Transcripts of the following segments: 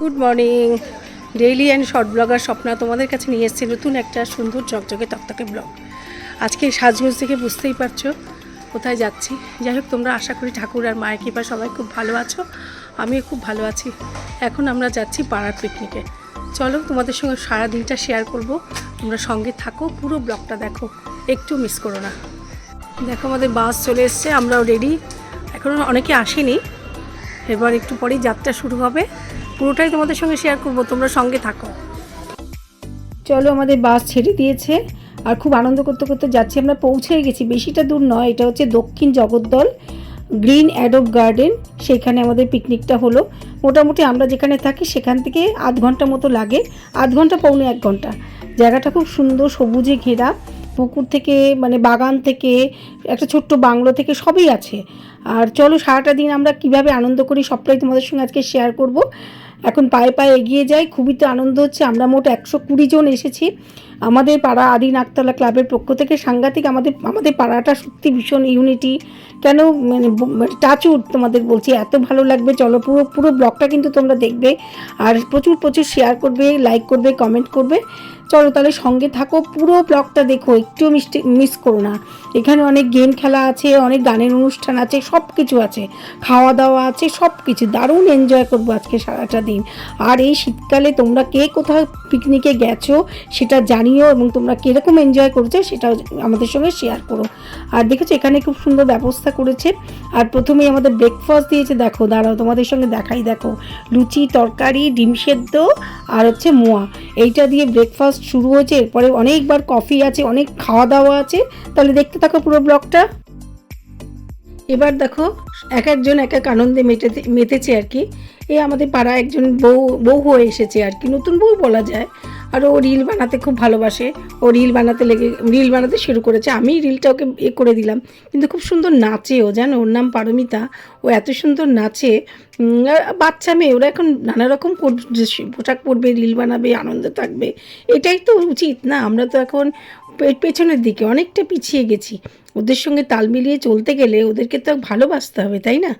Good morning daily and short blogger Swapna তোমাদের কাছে নিয়ে এসেছি নতুন একটা সুন্দর চকচকে তকতকে ব্লগ আজকে সাজগোজ থেকে বুঝতেই পারছ কোথায় যাচ্ছি। যাই হোক, তোমরা আশা করি ঠাকুর আর মায়ের কৃপা সবাই খুব ভালো আছো, আমিও খুব ভালো আছি। এখন আমরা যাচ্ছি পাড়ার পিকনিকে চলো, তোমাদের সঙ্গে সারা দিনটা শেয়ার করব। তোমরা সঙ্গে থাকো, পুরো ব্লগটা দেখো। একটু মিস করো না। দেখো, আমাদের বাস চলে এসছে, আমরাও রেডি এখনও অনেকে আসেনি। এবার একটু পরেই যাত্রা শুরু হবে। পুরোটাই তোমাদের সঙ্গে শেয়ার করব, তোমরা সঙ্গে থাকো। চলো আমাদের বাস ছেড়ে দিয়েছে, আর খুব আনন্দ করতে করতে যাচ্ছি। আমরা পৌঁছে গেছি, বেশিটা দূর নয়, এটা হচ্ছে দক্ষিণ জগদ্দল, গ্রিন অ্যাডোব গার্ডেন, সেখানে আমাদের পিকনিকটা হলো। মোটামুটি আমরা যেখানে থাকি, সেখান থেকে আধ ঘণ্টা মতো লাগে, আধ ঘণ্টা, পৌনে এক ঘণ্টা। জায়গাটা খুব সুন্দর, সবুজে ঘেরা, পুকুর থেকে মানে বাগান থেকে, একটা ছোট্ট বাংলো থেকে সবই আছে। আর চলো সারাটা দিন আমরা কীভাবে আনন্দ করি, সবটাই তোমাদের সঙ্গে আজকে শেয়ার করব। এখন পায়ে পায়ে এগিয়ে যাই, খুবই তো আনন্দ হচ্ছে। আমরা মোট একশো কুড়ি জন এসেছি। আমাদের পাড়া আদি নাকতলা ক্লাবের পক্ষ থেকে সাংঘাতিক আমাদের আমাদের পাড়াটা সত্যি ভীষণ ইউনিটি কেন মানে টাচুর তোমাদের বলছি, এত ভালো লাগবে। চলো পুরো পুরো ব্লগটা কিন্তু তোমরা দেখবে। আর প্রচুর প্রচুর শেয়ার করবে লাইক করবে কমেন্ট করবে। চলো তাহলে সঙ্গে থাকো, পুরো ব্লগটা দেখো, একটু মিষ্টি মিস করো না। এখানে অনেক গেম খেলা আছে, অনেক গানের অনুষ্ঠান আছে সব কিছু আছে। খাওয়া দাওয়া আছে সব কিছু দারুণ এনজয় করব আজকে সারাটা দিন। আর এই শীতকালে তোমরা কে কোথাও পিকনিকে গেছো, সেটা জানিও এবং তোমরা কীরকম এনজয় করছ সেটাও আমাদের সঙ্গে শেয়ার করো। আর দেখেছ, এখানে খুব সুন্দর ব্যবস্থা করেছে। আর প্রথমেই আমাদের ব্রেকফাস্ট দিয়েছে, দেখো, দাঁড়াও, তোমাদের সঙ্গে দেখাই, দেখো। লুচি, তরকারি, ডিম সেদ্ধ আর হচ্ছে মোয়া। এইটা দিয়ে ব্রেকফাস্ট শুরু হয়েছে, এরপরে অনেকবার কফি আছে, অনেক খাওয়া দাওয়া আছে। তাহলে দেখতে থাকো পুরো ব্লগটা এবার দেখো, এক একজন এক এক আনন্দে মেটেতে, মেতেছে আর কি। এ আমাদের পাড়া একজন বউ বউ হয়ে এসেছে আর কি। নতুন বউ বলা যায়। আর ও রিল বানাতে খুব ভালোবাসে। ও রিল বানাতে লেগে, রিল বানাতে শুরু করেছে। আমি রিলটা ওকে এ করে দিলাম। কিন্তু খুব সুন্দর নাচে ও, জানো? ওর নাম পারমিতা। ও এত সুন্দর নাচে। বাচ্চা মেয়ে, ওরা এখন নানা রকম পোশাক পরবে, রিল বানাবে, আনন্দ থাকবে। এটাই তো উচিত না? আমরা তো এখন পেছনের দিকে অনেকটা পিছিয়ে গেছি। ওদের সঙ্গে তাল মিলিয়ে চলতে গেলে ওদেরকে তো ভালোবাসতে হবে, তাই না?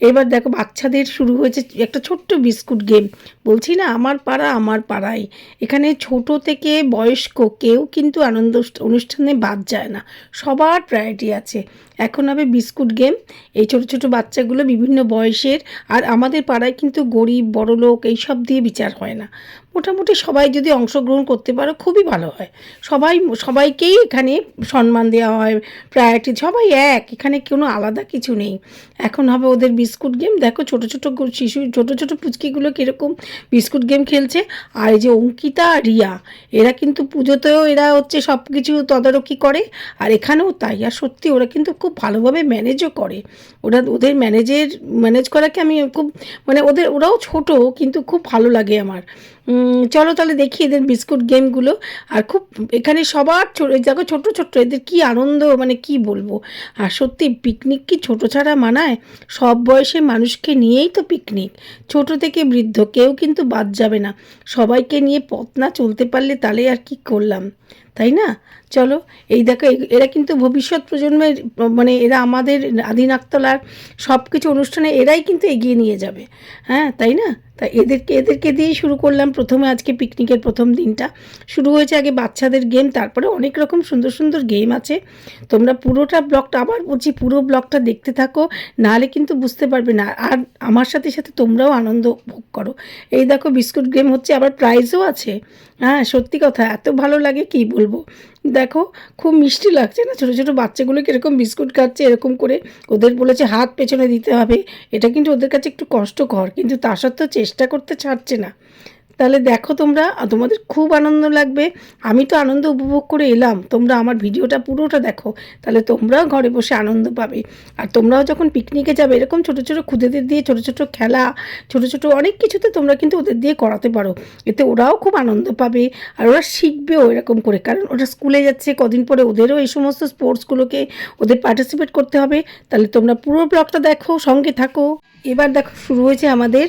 এবার দেখো বাচ্চাদের শুরু হয়েছে একটা ছোট্ট বিস্কুট গেম। বলছি না, আমার পাড়া আমার পাড়ায়। এখানে ছোট থেকে বয়স্ক কেউ কিন্তু আনন্দ অনুষ্ঠানে বাদ যায় না। সবার প্রায়োরিটি আছে। এখন হবে বিস্কুট গেম। এই ছোট ছোট বাচ্চাগুলো বিভিন্ন বয়সের আর আমাদের পাড়ায় কিন্তু গরিব, বড়লোক এইসব দিয়ে বিচার হয় না। মোটামুটি সবাই যদি অংশগ্রহণ করতে পারো, খুবই ভালো হয়। সবাই, সবাইকেই এখানে সম্মান দেওয়া হয় প্রায়োরিটি সবাই এক, এখানে কোনো আলাদা কিছু নেই। এখন হবে ওদের বিস্কুট গেম দেখো ছোট ছোট শিশু, ছোট ছোট পুচকিগুলো কীরকম বিস্কুট গেম খেলছে। আর এই যে অঙ্কিতা রিয়া, এরা কিন্তু পুজোতেও এরা হচ্ছে সব কিছু তদারকি করে, আর এখানেও তাই। আর সত্যি ওরা কিন্তু খুব ভালোভাবে ম্যানেজও করে। ওরা, ওদের ম্যানেজের ম্যানেজ করাকে আমি খুব মানে ওদের, ওরাও ছোট, কিন্তু খুব ভালো লাগে আমার। চলো তাহলে দেখি এদের বিস্কুট গেমগুলো। আর খুব এখানে সবার দেখো ছোটো, ছোট, এদের কি আনন্দ মানে কি বলব? আর সত্যি পিকনিক কি ছোট ছাড়া মানায়? সব বয়সে মানুষকে নিয়েই তো পিকনিক ছোট থেকে বৃদ্ধ কেউ কিন্তু বাদ যাবে না। সবাইকে নিয়ে পথ না চলতে পারলে তাহলে আর কি করলাম? তাই না? চলো, এই দেখো এরা কিন্তু ভবিষ্যৎ প্রজন্মের মানে এরা আমাদের আদিন আকতলার সব কিছু অনুষ্ঠানে এরাই কিন্তু এগিয়ে নিয়ে যাবে। হ্যাঁ তাই না? তাই এদেরকে এদেরকে দিয়েই শুরু করলাম প্রথমে আজকে পিকনিকের প্রথম দিনটা। শুরু হয়েছে আগে বাচ্চাদের গেম তারপরে অনেক রকম সুন্দর সুন্দর গেম আছে। তোমরা পুরোটা ব্লগটা আবার বলছি, পুরো ব্লগটা দেখতে থাকো, নাহলে কিন্তু বুঝতে পারবে না। আর আমার সাথে সাথে তোমরাও আনন্দ ভোগ করো। এই দেখো, বিস্কুট গেম হচ্ছে, আবার প্রাইজও আছে। হ্যাঁ সত্যি কথা, এত ভালো লাগে কি বলব? দেখো, খুব মিষ্টি লাগছে না? ছোটো ছোটো বাচ্চাগুলো কীরকম বিস্কুট খাচ্ছে, এরকম করে? ওদের বলেছে হাত পেছনে দিতে হবে। এটা কিন্তু ওদের কাছে একটু কষ্টকর, কিন্তু তা সত্ত্বেও চেষ্টা করতে ছাড়ছে না। তাহলে দেখো তোমরা তোমাদের খুব আনন্দ লাগবে। আমি তো আনন্দ উপভোগ করে এলাম। তোমরা আমার ভিডিওটা পুরোটা দেখো, তাহলে তোমরাও ঘরে বসে আনন্দ পাবে। আর তোমরাও যখন পিকনিকে যাবে, এরকম ছোটো ছোটো খুদেদের দিয়ে ছোটো ছোটো খেলা, ছোটো ছোটো অনেক কিছুতে তোমরা কিন্তু ওদের দিয়ে করাতে পারো। এতে ওরাও খুব আনন্দ পাবে, আর ওরা শিখবেও এরকম করে। কারণ ওরা স্কুলে যাচ্ছে, কদিন পরে ওদেরও এই সমস্ত স্পোর্টসগুলোকে ওদের পার্টিসিপেট করতে হবে। তাহলে তোমরা পুরো ব্লগটা দেখো, সঙ্গে থাকো। এবার দেখো, শুরু হয়েছে আমাদের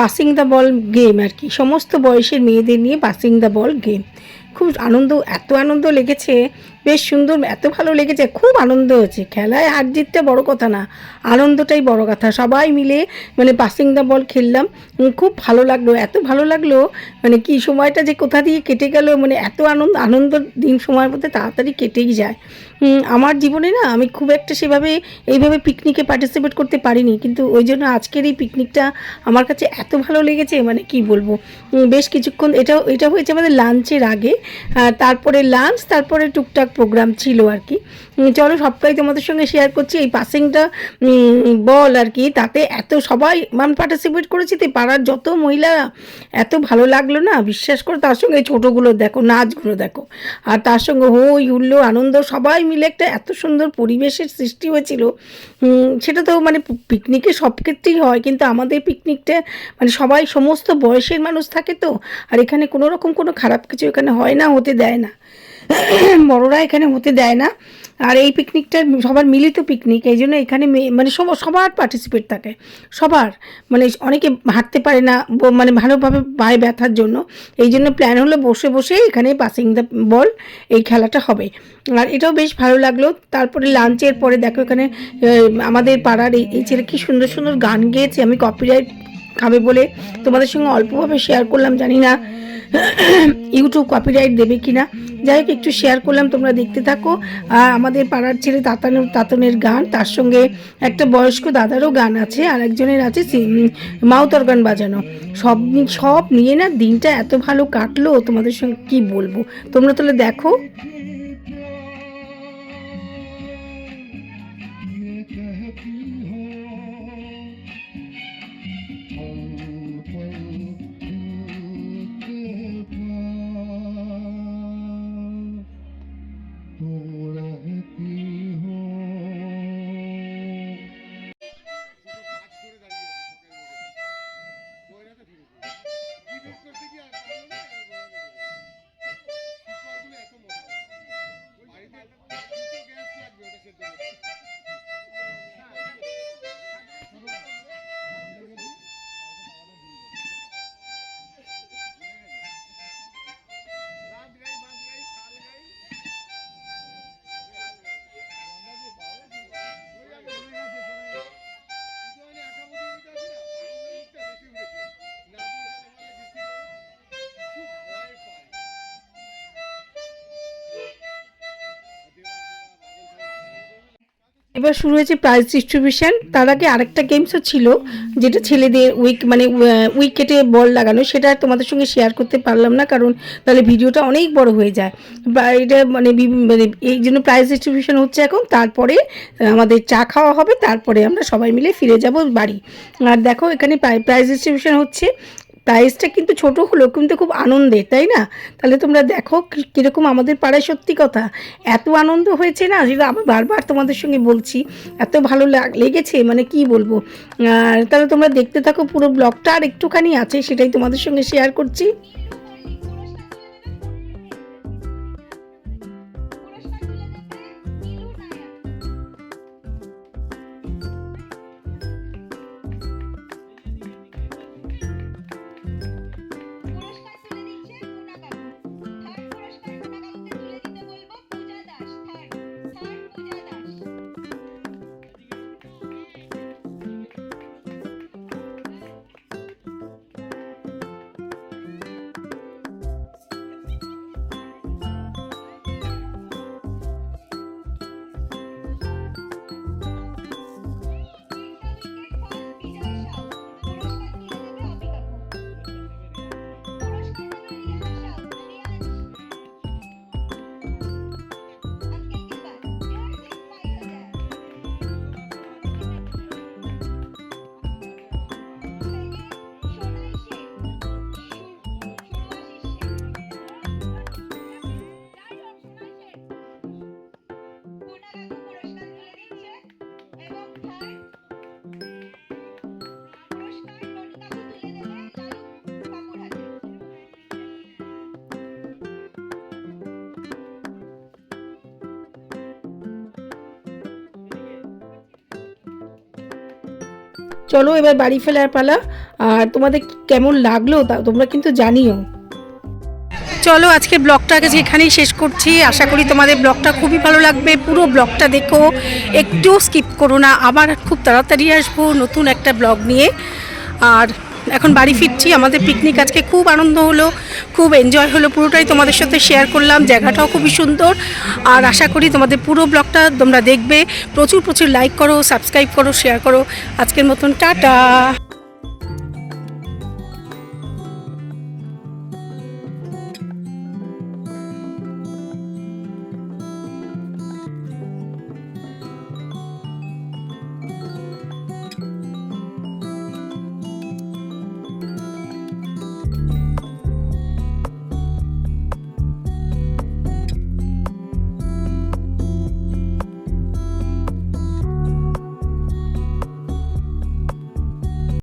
পাসিং দ্য বল গেম আর কি। সমস্ত বয়সের মেয়েদের নিয়ে পাসিং দ্য বল গেম খুব আনন্দ, এত আনন্দ লেগেছে বেশ সুন্দর, এত ভালো লেগেছে, খুব আনন্দ হয়েছে। খেলায় হার জিতটা বড় কথা না, আনন্দটাই বড় কথা। সবাই মিলে মানে পাসিং দ্য বল খেললাম খুব ভালো লাগল, এত ভালো লাগল মানে কি সময়টা যে কোথা দিয়ে কেটে গেল মানে এত আনন্দ আনন্দ দিন সময়ের মধ্যে তাড়াতাড়ি কেটেই যায়। আমার জীবনে না, আমি খুব একটা সেভাবে, এইভাবে পিকনিকে পার্টিসিপেট করতে পারিনি, কিন্তু ওই জন্য আজকের এই পিকনিকটা আমার কাছে এত ভালো লেগেছে মানে কি বলব বেশ কিছুক্ষণ এটা এটা হয়েছে আমাদের লাঞ্চের আগে তারপরে লাঞ্চ তারপরে টুকটাক প্রোগ্রাম ছিল আর কি। চলো সবটাই তোমাদের সঙ্গে শেয়ার করছি। এই পাসিংটা বল আর কি, তাতে এত সবাই মান পার্টিসিপেট করেছি তো পাড়ার যত মহিলারা এত ভালো লাগল না, বিশ্বাস করো, তার সঙ্গে ছোটোগুলো দেখো, নাচগুলো দেখো। আর তার সঙ্গে হই হুল্লো আনন্দ, সবাই মিলে একটা এত সুন্দর পরিবেশের সৃষ্টি হয়েছিল। সেটা তো মানে পিকনিকে সব ক্ষেত্রেই হয়, কিন্তু আমাদের পিকনিকটা মানে সবাই সমস্ত বয়সের মানুষ থাকে তো, আর এখানে কোনো রকম কোনো খারাপ কিছু এখানে হয় না, হতে দেয় না। বড়রা এখানে হতে দেয় না। আর এই পিকনিকটা সবার মিলিত পিকনিক এই জন্য এখানে মানে সব- সবার পার্টিসিপেট থাকে। সবার মানে অনেকে হাঁটতে পারে না মানে ভালোভাবে পায়ে ব্যথার জন্য। এই জন্য প্ল্যান হলো বসে বসে এখানে পাসিং দ্য বল এই খেলাটা হবে। আর এটাও বেশ ভালো লাগল। তারপরে লাঞ্চের পরে দেখো এখানে আমাদের পাড়ার এই ছেলে কি সুন্দর সুন্দর গান গেয়েছে। আমি কপিরাইট খাবে বলে তোমাদের সঙ্গে অল্পভাবে শেয়ার করলাম জানি না ইউটিউব কপিরাইট দেবে কি না যাই হোক একটু শেয়ার করলাম তোমরা দেখতে থাকো। আর আমাদের পাড়ার ছেলে তাতানের তাতনের গান তার সঙ্গে একটা বয়স্ক দাদারও গান আছে আর একজনের আছে উম, মাউথ বাজানো। সব সব নিয়ে না দিনটা এত ভালো কাটলো তোমাদের সঙ্গে কি বলব? তোমরা তাহলে দেখো। এবার শুরু হয়েছে প্রাইজ ডিস্ট্রিবিউশন তার আগে আরেকটা গেমসও ছিল, যেটা ছেলেদের উইক মানে উইকেটে বল লাগানো, সেটা তোমাদের সঙ্গে শেয়ার করতে পারলাম না, কারণ তাহলে ভিডিওটা অনেক বড় হয়ে যায়। এটা মানে মানে এই জন্য প্রাইজ ডিস্ট্রিবিউশন হচ্ছে এখন, তারপরে আমাদের চা খাওয়া হবে, তারপরে আমরা সবাই মিলে ফিরে যাব বাড়ি। আর দেখো এখানে প্রাইজ ডিস্ট্রিবিউশন হচ্ছে প্রাইসটা কিন্তু ছোট হলেও কিন্তু খুব আনন্দের তাই না? তাহলে তোমরা দেখো কীরকম আমাদের পাড়ায় সত্যি কথা, এত আনন্দ হয়েছে না? যেটা আমি বারবার তোমাদের সঙ্গে বলছি, এত ভালো লাগ- লেগেছে মানে কি বলব? আর তাহলে তোমরা দেখতে থাকো পুরো ব্লগটা আর একটুখানি আছে সেটাই তোমাদের সঙ্গে শেয়ার করছি। চলো এবার বাড়ি ফেলার পালা। আর তোমাদের কেমন লাগল তা তোমরা কিন্তু জানিও। চলো আজকে ব্লগটাকে এখানেই শেষ করছি। আশা করি তোমাদের ব্লগটা খুবই ভালো লাগবে। পুরো ব্লগটা দেখো। একটু স্কিপ করো না। আবার খুব তাড়াতাড়ি আসব নতুন একটা ব্লগ নিয়ে। আর এখন বাড়ি ফিরছি, আমাদের পিকনিক আজকে খুব আনন্দ হলো, খুব এনজয় হলো, পুরোটাই তোমাদের সাথে শেয়ার করলাম, জায়গাটাও খুবই সুন্দর। আর আশা করি তোমাদের পুরো ব্লগটা তোমরা দেখবে। প্রচুর প্রচুর লাইক করো সাবস্ক্রাইব করো শেয়ার করো। আজকের মতন, টাটা!